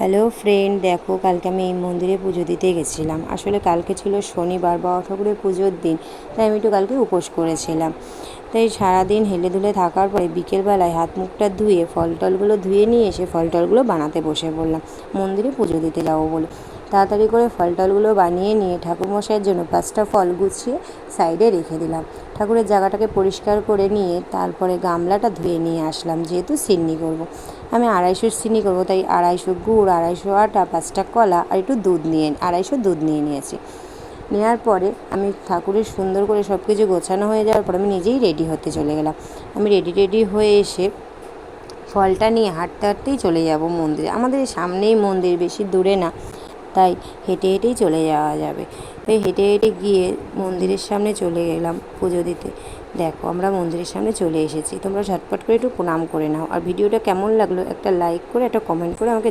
Hello friend, দেখো কালকে আমি এই মন্দিরে পুজো দিতে গেছিলাম। আসলে কালকে ছিল শনিবার বাবা ঠাকুরের পুজোর দিন, তাই আমি একটু কালকে উপোস করেছিলাম। তাই সারাদিন হেলে ধুলে থাকার পরে বিকেলবেলায় হাত মুখটা ধুয়ে ফল টলগুলো ধুয়ে নিয়ে এসে ফল টলগুলো বানাতে বসে পড়লাম। মন্দিরে পুজো দিতে যাব বলে। তাড়াতাড়ি করে ফল টলগুলো বানিয়ে নিয়ে ঠাকুরমশাইয়ের জন্য পাঁচটা ফল গুছিয়ে সাইডে রেখে দিলাম। ঠাকুরের জায়গাটাকে পরিষ্কার করে নিয়ে তারপরে গামলাটা ধুয়ে নিয়ে আসলাম, যেহেতু সিন্নি করব। আমি আড়াইশো সিন্নি করব, তাই আড়াইশো গুড়, আড়াইশো আটা, পাঁচটা কলা আর একটু দুধ নিয়ে, আড়াইশো দুধ নিয়ে নিয়েছি। নেওয়ার পরে আমি ঠাকুরের সুন্দর করে সব কিছু গোছানো হয়ে যাওয়ার পর আমি নিজেই রেডি হতে চলে গেলাম। আমি রেডি রেডি হয়ে এসে ফলটা নিয়ে হাঁটতে, হাঁটতেই চলে যাব মন্দিরে। আমাদের সামনেই মন্দির, বেশি দূরে না। তাই হেঁটে হেঁটেই চলে যাওয়া যাবে। তাই হেঁটে হেঁটে গিয়ে মন্দিরের সামনে চলে গেলাম পুজো দিতে। দেখো, আমরা মন্দিরের সামনে চলে এসেছি। তোমরা ঝটপট করে একটু প্রণাম করে নাও। আর ভিডিওটা কেমন লাগল একটা লাইক করে, একটা কমেন্ট করে আমাকে